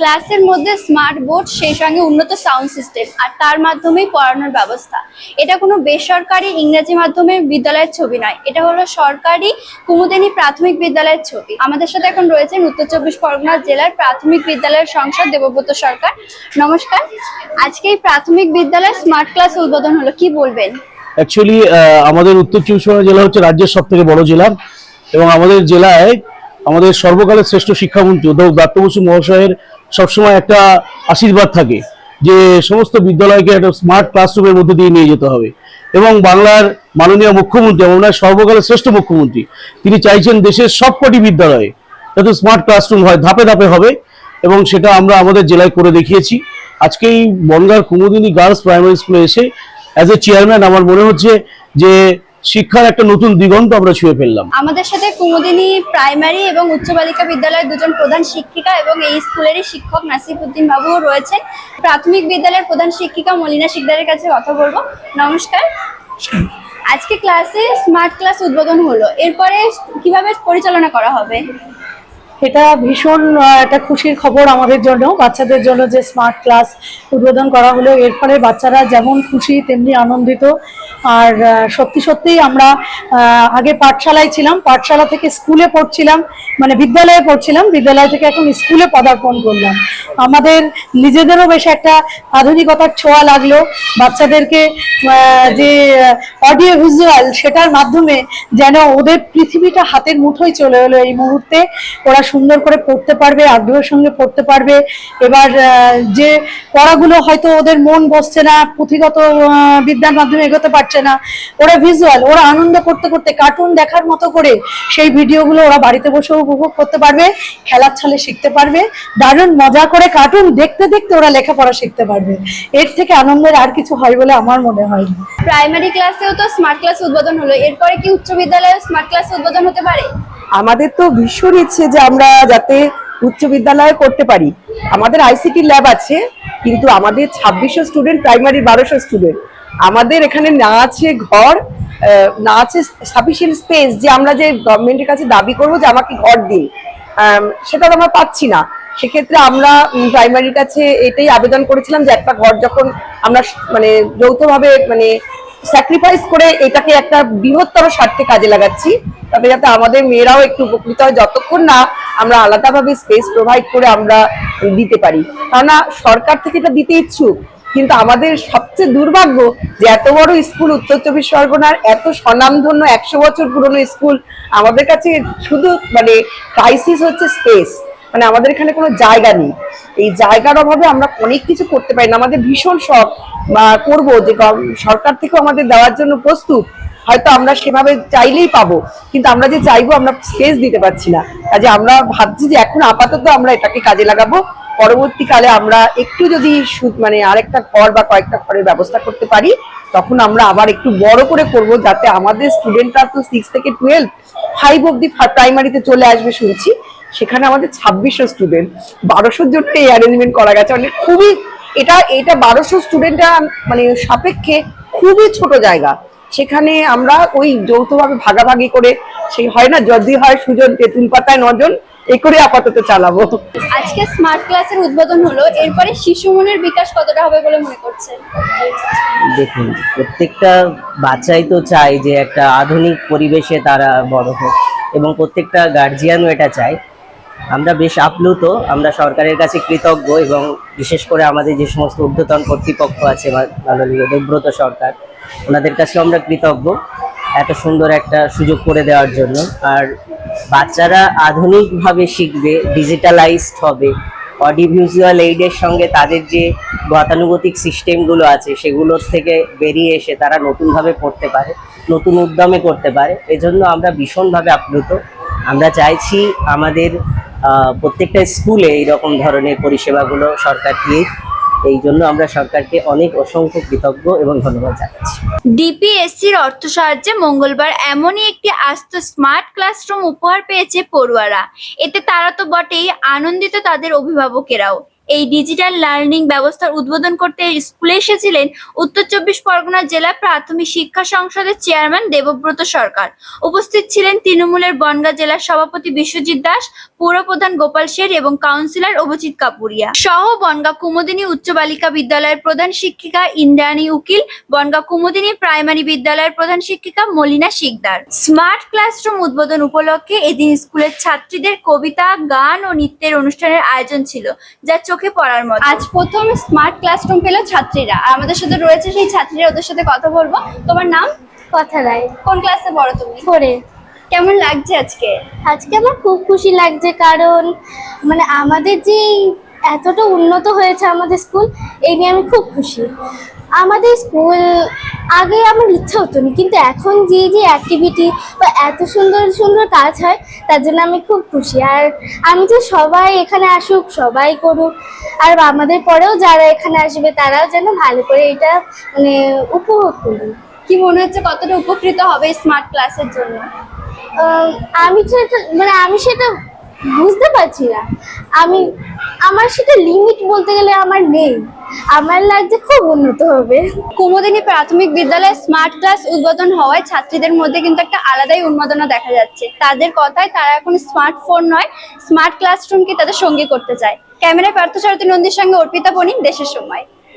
ক্লাসের মধ্যে smart board, সেই সঙ্গে উন্নত সাউন্ড সিস্টেম আর তার মাধ্যমেই পড়ানোর ব্যবস্থা। এটা কোনো বেসরকারি ইংরেজি মাধ্যমের বিদ্যালয়ের ছবি নয়, এটা হলো সরকারি কুমুদিনী প্রাথমিক বিদ্যালয়ের ছবি। আমাদের সাথে এখন রয়েছেন উত্তর চব্বিশ পরগনা জেলার প্রাথমিক বিদ্যালয়ের সংসদ দেবব্রত সরকার। নমস্কার, আজকে এই প্রাথমিক বিদ্যালয়ের স্মার্ট ক্লাস উদ্বোধন হলো, কি বলবেন? অ্যাকচুয়ালি আমাদের উত্তর চব্বিশ পরগনা জেলা হচ্ছে রাজ্যের সব থেকে বড় জেলা এবং আমাদের জেলায় আমাদের সর্বকালের শ্রেষ্ঠ শিক্ষামন্ত্রী অধ্যাপক ব্রাত্য মহাশয়ের সবসময় একটা আশীর্বাদ থাকে যে সমস্ত বিদ্যালয়কে একটা স্মার্ট ক্লাসরুমের মধ্যে দিয়ে নিয়ে যেতে হবে। এবং বাংলার মাননীয় মুখ্যমন্ত্রী ওনার সর্বকালের শ্রেষ্ঠ মুখ্যমন্ত্রী, তিনি চাইছেন দেশের সবকটি বিদ্যালয়ে যাতে স্মার্ট ক্লাসরুম হয়, ধাপে ধাপে হবে, এবং সেটা আমরা আমাদের জেলায় করে দেখিয়েছি। আজকে এই বনগার কুমুদিনী গার্লস প্রাইমারি স্কুলে এসে অ্যাজ এ চেয়ারম্যান আমার মনে হচ্ছে যে শিক্ষার একটা নতুন দিগন্ত আমরা ছুঁয়ে ফেললাম। আমাদের সাথে কুমুদিনী প্রাইমারি এবং উচ্চ বালিকা বিদ্যালয়ের দুজন প্রধান শিক্ষিকা এবং এই স্কুলেরই শিক্ষক নাসিফুদ্দিন বাবুও রয়েছেন। প্রাথমিক বিদ্যালয়ের প্রধান শিক্ষিকা মলিনা শিকদারের কাছে কথা বলব। নমস্কার। আজকে ক্লাসে স্মার্ট ক্লাস উদ্বোধন হলো। এরপরে কীভাবে পরিচালনা করা হবে? এটা ভীষণ একটা খুশির খবর আমাদের জন্য। বাচ্চাদের জন্য যে স্মার্ট ক্লাস উদ্বোধন করা হলো এর ফলে বাচ্চারা যেমন খুশি তেমনি আনন্দিত। আর সত্যি সত্যি আমরা আগে পাঠশালায় ছিলাম, পাঠশালা থেকে স্কুলে পড়ছিলাম মানে বিদ্যালয়ে পড়ছিলাম, বিদ্যালয় থেকে এখন স্কুলে পদার্পণ করলাম। আমাদের নিজেদেরও বেশ একটা আধুনিকতার ছোঁয়া লাগল। বাচ্চাদেরকে যে অডিও ভিজুয়াল সেটার মাধ্যমে যেন ওদের পৃথিবীটা হাতের মুঠোয় চলে এলো এই মুহূর্তে। ওরা সুন্দর করে পড়তে পারবে, আগ্রহের সঙ্গে পড়তে পারবে। এবার যে পড়াগুলো হয়তো ওদের মন বসছে না, পুঁথিগত বিদ্যার মাধ্যমে এগোতে পারছে না, ওরা ভিজুয়াল ওরা আনন্দ করতে করতে কার্টুন দেখার মতো করে সেই ভিডিওগুলো ওরা বাড়িতে বসেও উপভোগ করতে পারবে, খেলার ছলে শিখতে পারবে, দারুণ মজা করে কার্টুন দেখতে দেখতে ওরা লেখাপড়া শিখতে পারবে। এর থেকে আনন্দের আর কিছু হয় বলে আমার মনে হয় প্রাইমারি ক্লাসেও তো স্মার্ট ক্লাস উদ্বোধন হলো, এরপরে কি উচ্চ বিদ্যালয়ে স্মার্ট ক্লাস উদ্বোধন হতে পারে? আমাদের তো ভীষণ ইচ্ছে যে আমরা যাতে উচ্চ বিদ্যালয়ে করতে পারি। আমাদের আইসিটি ল্যাব আছে, কিন্তু আমাদের ছাব্বিশশো স্টুডেন্ট, প্রাইমারি বারোশো স্টুডেন্ট। আমাদের এখানে না আছে ঘর না আছে সাফিসিয়েন্ট স্পেস যে আমরা যে গভর্নমেন্টের কাছে দাবি করব যে আমাকে ঘর দিন। সেটা তো আমরা পাচ্ছি না। সেক্ষেত্রে আমরা প্রাইমারির কাছে এটাই আবেদন করেছিলাম যে একটা ঘর যখন আমরা মানে যৌথভাবে মানে স্যাক্রিফাইস করে এটাকে একটা বৃহত্তর স্বার্থে কাজে লাগাচ্ছি। তাতে যাতে আমাদের মেয়েরাও একটু উপকৃত হয়, যতক্ষণ না আমরা আলাদাভাবে স্পেস প্রোভাইড করে আমরা দিতে পারি। কেননা সরকার থেকে এটা দিতে ইচ্ছুক, কিন্তু আমাদের সবচেয়ে দুর্ভাগ্য যে এত বড় স্কুল উত্তর চব্বিশ পরগনার এত স্বনামধন্য একশো বছর পুরনো স্কুল আমাদের কাছে শুধু মানে ক্রাইসিস হচ্ছে স্পেস মানে আমাদের এখানে কোনো জায়গা নেই। এই জায়গার অভাবে আমরা অনেক কিছু করতে পারি না। আমাদের ভীষণ শখ করব যে সরকার থেকেও আমাদের দেওয়ার জন্য প্রস্তুত, হয়তো আমরা সেভাবে চাইলেই পাবো। কিন্তু আমরা যে চাইব, আমরা স্পেস দিতে পারছি না। কাজে আমরা ভাবছি যে এখন আপাতত আমরা এটাকে কাজে লাগাবো। পরবর্তীকালে আমরা একটু যদি মানে আরেকটা ঘর বা কয়েকটা ঘরের ব্যবস্থা করতে পারি, তখন আমরা আবার একটু বড় করে করব যাতে আমাদের স্টুডেন্টরা তো সিক্স থেকে টুয়েলভ ফাইভ অব্দি প্রাইমারিতে চলে আসবে শুনছি। সেখানে আমাদের ছাব্বিশশো স্টুডেন্ট বারোশোর জন্য এই অ্যারেঞ্জমেন্ট করা গেছে। মানে খুবই এটা এটা বারোশো স্টুডেন্টরা মানে সাপেক্ষে খুবই ছোট জায়গা। সেখানে আমরা ওই যৌথভাবে ভাগাভাগি করে সেই হয় না যদি হয় সুজন তেঁতুল পাতায় নজন এ করে আপাতত চালাবো। আজকে স্মার্ট ক্লাসের উদ্বোধন হলো এরপরে শিশু মনের বিকাশ কতটা হবে বলে মনে করছেন? দেখুন প্রত্যেকটা বাচ্চাই তো চায় যে একটা আধুনিক পরিবেশে তারা বড় হোক এবং প্রত্যেকটা গার্জিয়ানও এটা চায়। আমরা বেশ আপ্লুত, আমরা সরকারের কাছে কৃতজ্ঞ এবং বিশেষ করে আমাদের যে সমস্ত ঊর্ধ্বতন কর্তৃপক্ষ আছে মাননীয় দেবব্রত সরকার, ওনাদের কাছেও আমরা কৃতজ্ঞ এত সুন্দর একটা সুযোগ করে দেওয়ার জন্য। আর বাচ্চারা আধুনিকভাবে শিখবে ডিজিটালাইজড হবে অডিও ভিজুয়াল এইডের সঙ্গে তাদের যে গতানুগতিক সিস্টেমগুলো আছে, সেগুলোর থেকে বেরিয়ে এসে তারা নতুনভাবে পড়তে পারে, নতুন উদ্যমে করতে পারে। এজন্য আমরা ভীষণভাবে আপ্লুত। আমরা চাইছি আমাদের প্রত্যেকটা স্কুলে এইরকম ধরনের পরিষেবাগুলো সরকার দিয়ে এই জন্য আমরা সরকারকে অনেক অসংখ্য কৃতজ্ঞ এবং ধন্যবাদ জানাচ্ছি। ডিপিএসসির অর্থ সাহায্যে মঙ্গলবার এমনই একটি আস্ত স্মার্ট ক্লাসরুম উপহার পেয়েছে পড়ুয়ারা। এতে তারা তো বটেই, আনন্দিত তাদের অভিভাবকেরাও। এই ডিজিটাল লার্নিং ব্যবস্থার উদ্বোধন করতে স্কুলে এসেছিলেন উত্তর চব্বিশ পরগনা জেলা প্রাথমিক শিক্ষা সংসদের চেয়ারম্যান দেবব্রত সরকার। উপস্থিত ছিলেন তৃণমূলের বনগাঁ জেলার সভাপতি বিশ্বজিৎ দাস, পৌরপ্রধান গোপাল শের এবং কাউন্সিলর অভিজিৎ কাপুরিয়া। সহ বনগাঁ কুমুদিনী উচ্চ বালিকা বিদ্যালয়ের প্রধান শিক্ষিকা ইন্দ্রাণী উকিল, বনগাঁ কুমুদিনী প্রাইমারি বিদ্যালয়ের প্রধান শিক্ষিকা মলিনা শিকদার। স্মার্ট ক্লাসরুম উদ্বোধন উপলক্ষে এদিন স্কুলের ছাত্রীদের কবিতা, গান ও নৃত্যের অনুষ্ঠানের আয়োজন ছিল, যা চোখে পড়ার মতো। আজ প্রথম স্মার্ট ক্লাসরুম পেল ছাত্রীরা। আর আমাদের সাথে রয়েছে সেই ছাত্রীরা ওদের সাথে কথা বলব। তোমার নাম? কথা রায় কোন ক্লাসে পড়ো তুমি? করে কেমন লাগছে আজকে? আজকে আমার খুব খুশি লাগছে কারণ মানে আমাদের যে এতটা উন্নত হয়েছে আমাদের স্কুল এই নিয়ে আমি খুব খুশি। আমাদের স্কুল আগে আমার ইচ্ছা হতো না কিন্তু এখন যে যে অ্যাক্টিভিটি বা এত সুন্দর সুন্দর কাজ হয় তার জন্য আমি খুব খুশি। আর আমি যে সবাই এখানে আসুক সবাই করুক আর আমাদের পরেও যারা এখানে আসবে তারাও যেন ভালো করে এটা মানে উপভোগ করুক। কি মনে হচ্ছে কতটা উপকৃত হবে স্মার্ট ক্লাসের জন্য? আমি সেটা মানে আমি সেটা বুঝতে পারছি না। আমি, আমার সেটা লিমিট বলতে গেলে আমার নেই। আমার লাগছে খুব উন্নত হবে। কুমুদিনী প্রাথমিক বিদ্যালয়ে স্মার্ট ক্লাস উদ্বোধন হওয়ায় ছাত্রীদের মধ্যে কিন্তু একটা আলাদাই উন্মাদনা দেখা যাচ্ছে। তাদের কথায় তারা এখন স্মার্টফোন নয় স্মার্ট ক্লাসরুমকে তাদের সঙ্গী করতে চায়। ক্যামেরায় পার্থ পার্থসারথী নন্দীর সঙ্গে অর্পিতা বণিক, দেশের সময়।